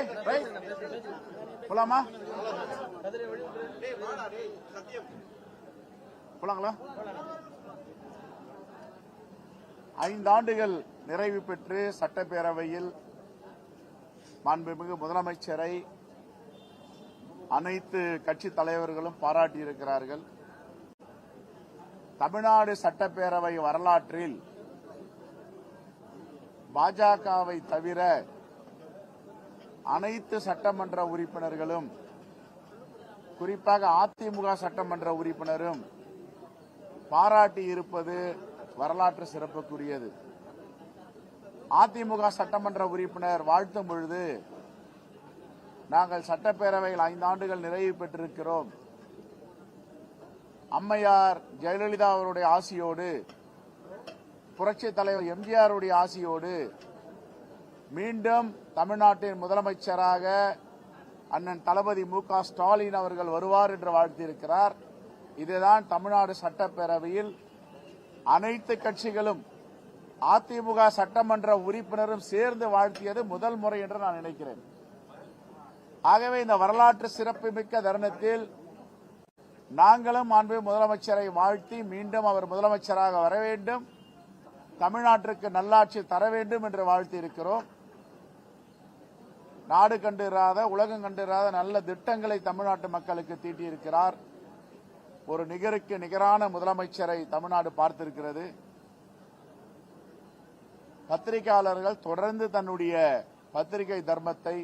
Okay right போலாமா? போலாங்களா? ஐந்தாண்டுகள் நிறைவு பெற்று சட்டப்பேரவையில் மாண்புமிகு முதலமைச்சரை அனைத்து கட்சி தலைவர்களும் பாராட்டியிருக்கிறார்கள். தமிழ்நாடு சட்டப்பேரவை வரலாற்றில் பாஜகவை தவிர அனைத்து சட்டமன்ற உறுப்பினர்களும் குறிப்பாக அதிமுக சட்டமன்ற உறுப்பினரும் பாராட்டி இருப்பது வரலாற்று சிறப்புக்குரியது. அதிமுக சட்டமன்ற உறுப்பினர் வாழ்த்தும் பொழுது நாங்கள் சட்டப்பேரவையில் ஐந்தாண்டுகள் நிறைவு பெற்றிருக்கிறோம். அம்மையார் ஜெயலலிதா அவருடைய ஆசியோடு புரட்சி தலைவர் எம்ஜிஆருடைய ஆசியோடு மீண்டும் தமிழ்நாட்டின் முதலமைச்சராக அண்ணன் தளபதி மு க ஸ்டாலின் அவர்கள் வருவார் என்று வாழ்த்தியிருக்கிறார். இதுதான் தமிழ்நாடு சட்டப்பேரவையில் அனைத்து கட்சிகளும் அதிமுக சட்டமன்ற உறுப்பினரும் சேர்ந்து வாழ்த்தியது முதல் முறை என்று நான் நினைக்கிறேன். ஆகவே இந்த வரலாற்று சிறப்புமிக்க தருணத்தில் நாங்களும் அன்பு முதலமைச்சரை வாழ்த்தி மீண்டும் அவர் முதலமைச்சராக வர வேண்டும். தமிழ்நாட்டிற்கு நல்லாட்சி தர வேண்டும் என்று வாழ்த்தி இருக்கிறோம் நாடு கண்டிராத உலகம் கண்டிராத நல்ல திட்டங்களை தமிழ்நாட்டு மக்களுக்கு தீட்டியிருக்கிறார். ஒரு நிகருக்கு நிகரான முதலமைச்சரை தமிழ்நாடு பார்த்திருக்கிறது. பத்திரிகையாளர்கள் தொடர்ந்து தன்னுடைய பத்திரிகை தர்மத்தை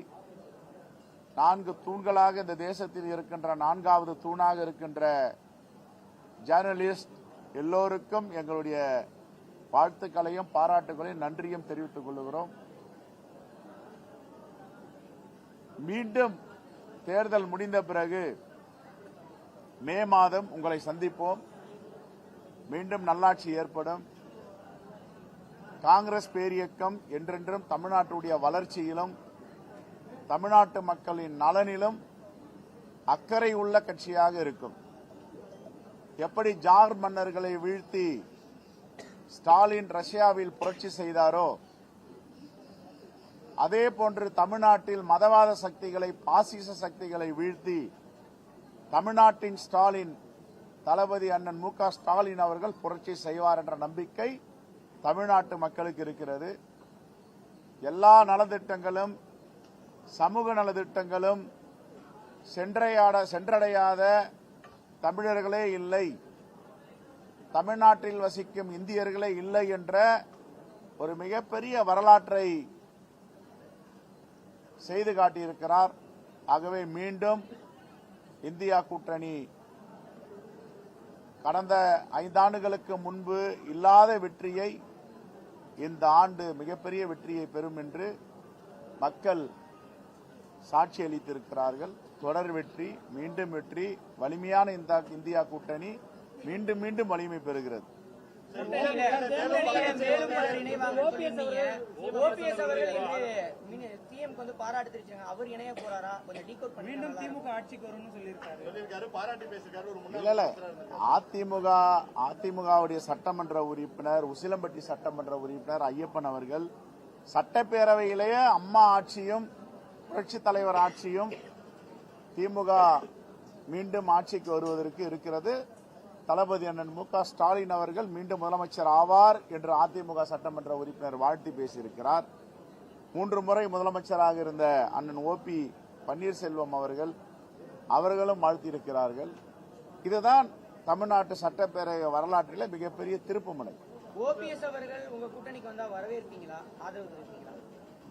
நான்கு தூண்களாக இந்த தேசத்தில் இருக்கின்ற நான்காவது தூணாக இருக்கின்ற ஜேர்னலிஸ்ட் எல்லோருக்கும் எங்களுடைய வாழ்த்துக்களையும் பாராட்டுகளையும் நன்றியும் தெரிவித்துக் கொள்கிறோம். மீண்டும் தேர்தல் முடிந்த பிறகு மே மாதம் உங்களை சந்திப்போம். மீண்டும் நல்லாட்சி ஏற்படும். காங்கிரஸ் பேரியக்கம் என்றென்றும் தமிழ்நாட்டுடைய வளர்ச்சியிலும் தமிழ்நாட்டு மக்களின் நலனிலும் அக்கறை உள்ள கட்சியாக இருக்கும். எப்படி ஜார் மன்னர்களை வீழ்த்தி ஸ்டாலின் ரஷ்யாவில் புரட்சி செய்தாரோ அதே போன்று தமிழ்நாட்டில் மதவாத சக்திகளை பாசிச சக்திகளை வீழ்த்தி தமிழ்நாட்டின் ஸ்டாலின் தளபதி அண்ணன் மு ஸ்டாலின் அவர்கள் புரட்சி செய்வார் என்ற நம்பிக்கை தமிழ்நாட்டு மக்களுக்கு இருக்கிறது. எல்லா நலத்திட்டங்களும் சமூக நலத்திட்டங்களும் சென்றையாட சென்றடையாத தமிழர்களே இல்லை. தமிழ்நாட்டில் வசிக்கும் இந்தியர்களே இல்லை என்ற ஒரு மிகப்பெரிய வரலாற்றை செய்து காட்டியிருக்கிறார். ஆகவே மீண்டும் இந்தியா கூட்டணி கடந்த ஐந்தாண்டுகளுக்கு முன்பு இல்லாத வெற்றியை இந்த ஆண்டு மிகப்பெரிய வெற்றியை பெறும் என்று மக்கள் சாட்சி அளித்திருக்கிறார்கள். தொடர் வெற்றி மீண்டும் வெற்றி வலிமையான இந்தியா கூட்டணி மீண்டும் மீண்டும் வலிமை பெறுகிறது. ஓபிஎஸ் அவர்கள் இன்று வந்து பாராட்டு தெரிவிச்சாங்க அவர் இணைய போறாரா கொஞ்சம் டீகோட் பண்ணி மீண்டும் திமுக ஆட்சிக்கு வரும்னு சொல்லியிருக்காரு பாராட்டி இல்ல இல்ல அதிமுக அதிமுகவுடைய சட்டமன்ற உறுப்பினர் உசிலம்பட்டி சட்டமன்ற உறுப்பினர் ஐயப்பன் அவர்கள் சட்டப்பேரவையிலேயே அம்மா ஆட்சியும் புரட்சி தலைவர் ஆட்சியும் திமுக மீண்டும் ஆட்சிக்கு வருவதற்கு இருக்கிறது. தளபதி அண்ணன் மு க ஸ்டாலின் அவர்கள் மீண்டும் முதலமைச்சர் ஆவார் என்று அதிமுக சட்டமன்ற உறுப்பினர் வாழ்த்தி பேசியிருக்கிறார். மூன்று முறை முதலமைச்சராக இருந்த அண்ணன் ஓ பி பன்னீர்செல்வம் அவர்கள் அவர்களும் வாழ்த்தியிருக்கிறார்கள். இதுதான் தமிழ்நாட்டு சட்டப்பேரவை வரலாற்றில் மிகப்பெரிய திருப்புமுனை.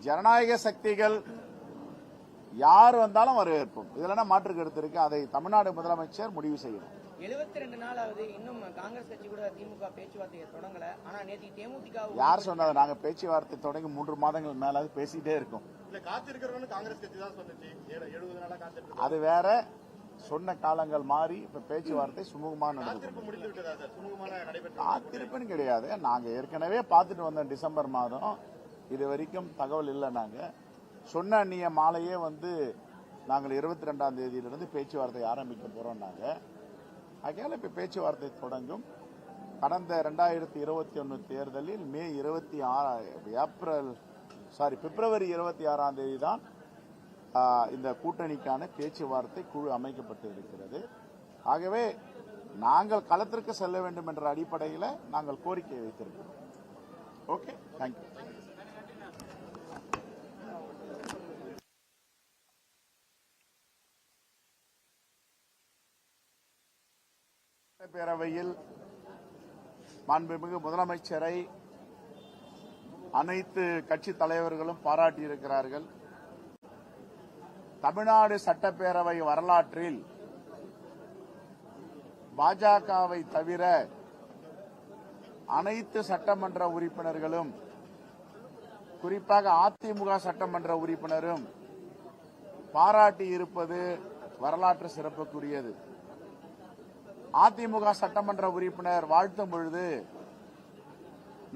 ஜனநாயக சக்திகள் யார் வந்தாலும் வரவேற்போம். இதுல மாற்று கருத்து இருக்கு? அதை தமிழ்நாடு முதலமைச்சர் முடிவு செய்யணும். எழுபத்தி ரெண்டு நாள் ஆகுது இன்னும் காங்கிரஸ் கட்சி கூட திமுக பேச்சுவார்த்தையை தொடங்கல. ஆனா நேற்று தேமுதிக யார் சொன்னது நாங்க பேச்சுவார்த்தை தொடங்கி மூன்று மாதங்கள் மேலாக பேசிட்டே இருக்கோம். அது வேற சொன்ன காலங்கள் மாறி இப்ப பேச்சுவார்த்தை சுமூகமா நடந்தது காத்திருப்பு முடிந்து விட்டதா சார்? சுமூகமான காத்திருப்புன்னு கிடையாது. நாங்க ஏற்கனவே பார்த்துட்டு வந்தோம் டிசம்பர் மாதம். இது வரைக்கும் தகவல் இல்லை நாங்க. சொன்ன அந்நிய மாலையே வந்து நாங்கள் இருபத்தி ரெண்டாம் தேதியிலிருந்து பேச்சுவார்த்தை ஆரம்பிக்க போறோம் நாங்க. ஆகையால பேச்சுவார்த்தை தொடங்கும். கடந்த ரெண்டாயிரத்தி இருபத்தி ஒன்று தேர்தலில் மே இருபத்தி ஆறு ஏப்ரல் சாரி பிப்ரவரி இருபத்தி ஆறாம் தேதி தான் இந்த கூட்டணிக்கான பேச்சுவார்த்தை குழு அமைக்கப்பட்டு இருக்கிறது ஆகவே நாங்கள் களத்திற்கு செல்ல வேண்டும் என்ற அடிப்படையில் நாங்கள் கோரிக்கை வைத்திருக்கிறோம். ஓகே தேங்க்யூ பேரவையில் மாண்புமிகு முதலமைச்சரை அனைத்து கட்சி தலைவர்களும் பாராட்டியிருக்கிறார்கள். தமிழ்நாடு சட்டப்பேரவை வரலாற்றில் பாஜகவை தவிர அனைத்து சட்டமன்ற உறுப்பினர்களும் குறிப்பாக அதிமுக சட்டமன்ற உறுப்பினரும் பாராட்டி இருப்பது வரலாற்று சிறப்புக்குரியது. அதிமுக சட்டமன்ற உறுப்பினர் வாழ்த்தும் பொழுது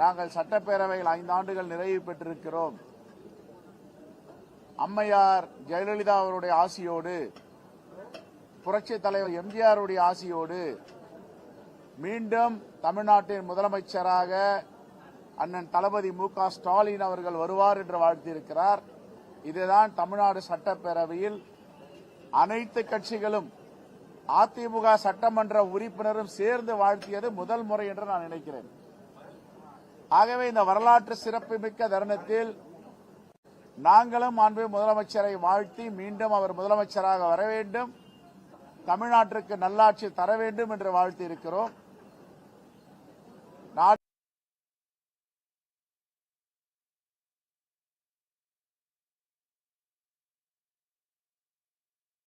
நாங்கள் சட்டப்பேரவையில் ஐந்தாண்டுகள் நிறைவு பெற்றிருக்கிறோம். அம்மையார் ஜெயலலிதா அவருடைய ஆசியோடு புரட்சித் தலைவர் எம்ஜிஆருடைய ஆசியோடு மீண்டும் தமிழ்நாட்டின் முதலமைச்சராக அண்ணன் தளபதி மு ஸ்டாலின் அவர்கள் வருவார் என்று வாழ்த்தியிருக்கிறார். இதுதான் தமிழ்நாடு சட்டப்பேரவையில் அனைத்து கட்சிகளும் அதிமுக சட்டமன்ற உறுப்பினரும் சேர்ந்து வாழ்த்தியது முதல் முறை என்று நான் நினைக்கிறேன். ஆகவே இந்த வரலாற்று சிறப்புமிக்க தருணத்தில் நாங்களும் அன்பு முதலமைச்சரை வாழ்த்தி மீண்டும் அவர் முதலமைச்சராக வர வேண்டும். தமிழ்நாட்டிற்கு நல்லாட்சி தர வேண்டும் என்று வாழ்த்தி இருக்கிறோம்